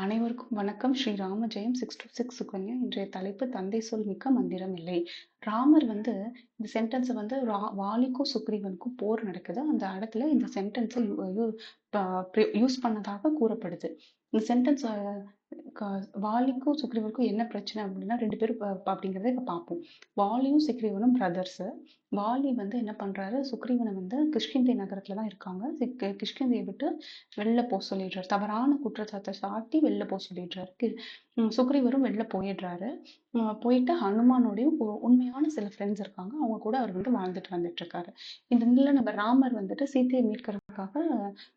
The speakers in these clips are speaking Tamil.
அனைவருக்கும் வணக்கம். Sri Rama Jayam six two six Sukanya. இன்றைய தலைப்பு தந்தை சொல் மிக்க மந்திரம் இல்லை. ராமர் வந்து இந்த சென்டென்ஸை வந்து ரா- வாலிக்கும் சுக்ரீவனுக்கும் போர் நடக்குது. அந்த இடத்துல இந்த சென்டென்ஸை யூஸ் பண்ணதாக கூறப்படுது. இந்த சென்டென்ஸ் வாலிக்கும் சுக்ரீவனுக்கும் என்ன பிரச்சனை அப்படின்னா ரெண்டு பேரும் ப- அப்படிங்கிறத இப்போ பார்ப்போம். வாலியும் சுக்ரீவனும் பிரதர்ஸு வாலி வந்து என்ன பண்ணுறாரு சுக்ரீவனை வந்து கிஷ்கிந்தை நகரத்தில் தான் இருக்காங்க. கிஷ்கிந்தையை விட்டு வெளில போக சொல்லிடுறாரு. தவறான குற்றச்சாட்டை சாட்டி வெளில போக சொல்லிடுறாரு. சுக்ரீவரும் வெளில போயிடுறாரு. போயிட்டு ஹனுமானோடையும் உண்மையான சில ஃப்ரெண்ட்ஸ் இருக்காங்க. அவங்க கூட அவர் வந்து வாழ்ந்துட்டு வந்துட்டு இருக்காரு. இந்த நிலையில் நம்ம ராமர் வந்துட்டு சீதையை மீட்கிறதுக்காக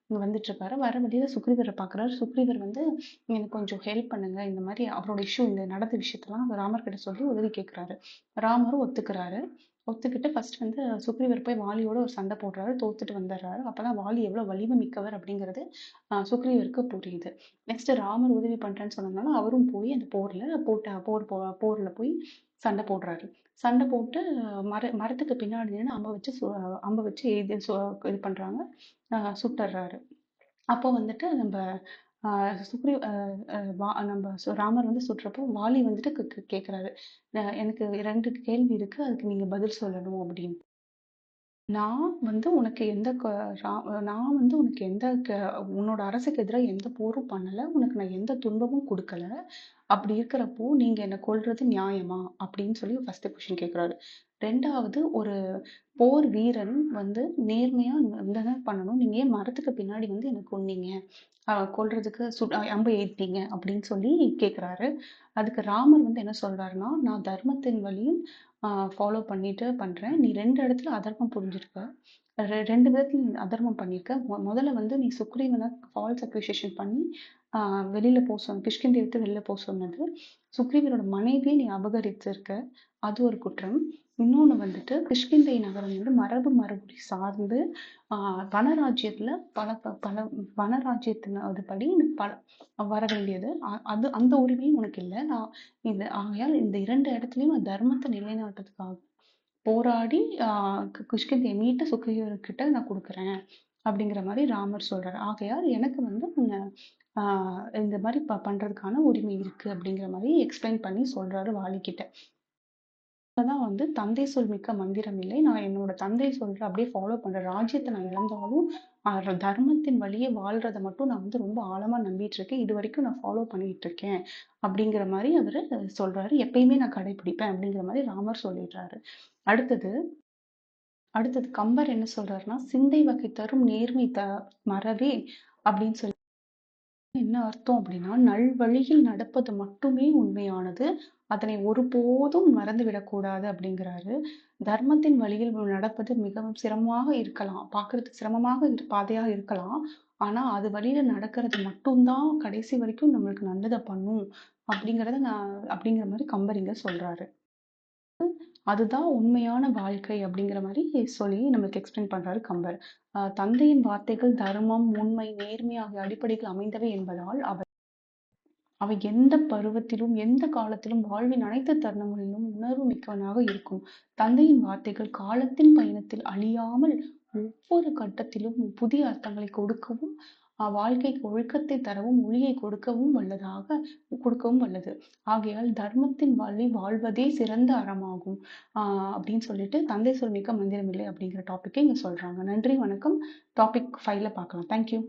இங்க வந்துட்டு இருக்காரு வர வழியில சுக்ரீவரை பாக்குறாரு. சுக்ரீவர் வந்து எனக்கு கொஞ்சம் ஹெல்ப் பண்ணுங்க. இந்த மாதிரி அவரோட இஷ்யூ இந்த நடந்த விஷயத்தெல்லாம் ராமர் கிட்ட சொல்லி உதவி கேட்கிறாரு ராமரும் ஒத்துக்கிறாரு. ஒத்துக்கிட்டு ஃபர்ஸ்ட் வந்து சுக்ரீவர் போய் வாலியோட ஒரு சண்டை போடுறாரு தோத்துட்டு வந்துடுறாரு. அப்பதான் வாலி எவ்வளவு வலிமை மிக்கவர் அப்படிங்கிறது சுக்ரீவருக்கு புரியுது. நெக்ஸ்ட் ராமர் உதவி பண்றேன்னு சொன்னதுனால அவரும் போய் அந்த போர்ல போட்ட போர் போ போர்ல போய் சண்டை போடுறாரு. சண்டை போட்டு மர மரத்துக்கு பின்னாடி நின்று அம்பை வச்சு சு- அம்பை வச்சு இது சு- இது பண்றாங்க. சுட்டுறாரு. அப்போ வந்துட்டு நம்ம சுக்ரீவ் வா- நம்ம சு- ராமர் வந்து சுடுறப்போ வாலி வந்துட்டு கே- எனக்கு ரெண்டு கேள்வி இருக்கு. அதுக்கு நீங்க பதில் சொல்லணும் அப்படின்னு. நான் வந்து உனக்கு எந்த க- ரா- நான் வந்து உனக்கு எந்த க- உன்னோட அரசுக்கு எதிராக எந்த போரும் பண்ணலை. உனக்கு நான் எந்த துன்பமும் கொடுக்கல. அப்படி இருக்கிறப்போ நீங்க என்ன கொல்றது நியாயமா? அப்படின்னு சொல்லி ஃபர்ஸ்ட் கொஷின் கேட்குறாரு ரெண்டாவது ஒரு போர் வீரன் வந்து நேர்மையா என்ன பண்ணணும். நீங்க ஏன் மரத்துக்கு பின்னாடி வந்து என்ன கொன்னீங்க? கொள்றதுக்கு கொல்றதுக்கு சு அம்பு எய்த்தீங்க அப்படின்னு சொல்லி கேட்குறாரு அதுக்கு ராமர் வந்து என்ன சொல்றாருன்னா நான் தர்மத்தின் வழியும் ஃபாலோ பண்ணிட்டு பண்றேன். நீ ரெண்டு இடத்துல அதர்மம் புரிஞ்சிருக்க. ரெ- ரெண்டு விதத்துல நீ அதர்மம் பண்ணியிருக்க முதல்ல வந்து நீ சுக்ரீவனை ஃபால்ஸ் அக்யூசேஷன் பண்ணி வெளியில் போக சொன்ன கிஷ்கிந்தையை விட்டு வெளியில் போக சொன்னது சுக்ரீவரோட மனைவியை நீ அபகரித்திருக்க. அது ஒரு குற்றம். இன்னொன்று வந்துட்டு கிஷ்கிந்தை நகரம் வந்து மரபு மரபுரி சார்ந்து வனராஜ்யத்தில் பல பல வனராஜ்யத்தின் அதுபடி பல வர வேண்டியது. அ- அது அந்த உரிமையும் உனக்கு இல்லை. நான் இது ஆகையால் இந்த இரண்டு இடத்துலையும் தர்மத்தை நிலைநாட்டுறதுக்காக போராடி ஆஹ் கிஷ்கிந்தையை மீட்டு சுக்ரீவர்கிட்ட நான் கொடுக்குறேன். அப்படிங்கிற மாதிரி ராமர் சொல்றாரு. ஆகையால் எனக்கு வந்து இந்த மாதிரி ப பண்றதுக்கான உரிமை இருக்கு அப்படிங்கிற மாதிரி எக்ஸ்பிளைன் பண்ணி சொல்றாரு வாலிக்கிட்ட தான் வந்து தந்தை சொல் மிக்க மந்திரம் இல்லை. நான் என்னோட தந்தை சொல்ற அப்படியே ஃபாலோ பண்றேன் ராஜ்யத்தை நான் இழந்தாலும் தர்மத்தின் வழியே வாழ்றத மட்டும் நான் வந்து ரொம்ப ஆழமா நம்பிட்டு இருக்கேன். இது வரைக்கும் நான் ஃபாலோ பண்ணிட்டு இருக்கேன் அப்படிங்கிற மாதிரி அவரு சொல்றாரு. எப்பயுமே நான் கடைபிடிப்பேன் அப்படிங்கிற மாதிரி ராமர் சொல்லிடுறாரு. அடுத்தது அடுத்தது கம்பர் என்ன சொல்றாருன்னா சிந்தை வகை தரும் நேர்மை த மறவே அப்படின்னு சொல்லி. என்ன அர்த்தம் அப்படின்னா நல்வழியில் நடப்பது மட்டுமே உண்மையானது அதனை ஒருபோதும் மறந்து விடக்கூடாது அப்படிங்கிறாரு. தர்மத்தின் வழியில் நடப்பது மிகவும் சிரமமாக இருக்கலாம் பார்க்கறதுக்கு சிரமமாக இரு- பாதையாக இருக்கலாம். ஆனா அது வழியில நடக்கிறது மட்டும்தான் கடைசி வரைக்கும் நம்மளுக்கு நல்லதை பண்ணும் அப்படிங்கிறத நான் அப்படிங்கிற மாதிரி கம்பரிங்க சொல்கிறாரு சொல்றாரு. அதுதான் உண்மையான வாழ்க்கை அப்படிங்கிற மாதிரி சொல்லி நம்மளுக்கு எக்ஸ்பிளைன் பண்றாரு கம்பர். தந்தையின் வார்த்தைகள் தர்மம் உண்மை நேர்மை ஆகிய அடிப்படைகள் அமைந்தவை என்பதால் அவர் அவை எந்த பருவத்திலும் எந்த காலத்திலும் வாழ்வின் அனைத்து தருணங்களிலும் உணர்வு மிக்கவனாக இருக்கும். தந்தையின் வார்த்தைகள் காலத்தின் பயணத்தில் அழியாமல் ஒவ்வொரு கட்டத்திலும் புதிய அர்த்தங்களை கொடுக்கவும் வாழ்க்கைக்கு ஒழுக்கத்தை தரவும் ஒளியை கொடுக்கவும் வல்லதாக கொடுக்கவும் வல்லது. ஆகையால் தர்மத்தின் வழி வாழ்வதே சிறந்த அறமாகும். ஆஹ் அப்படின்னு சொல்லிட்டு தந்தை சொல் மிக்க மந்திரம் இல்லை அப்படிங்கிற டாபிக்கை இங்க சொல்றாங்க. நன்றி வணக்கம். டாபிக் ஃபைவ்ல பார்க்கலாம். தேங்க்யூ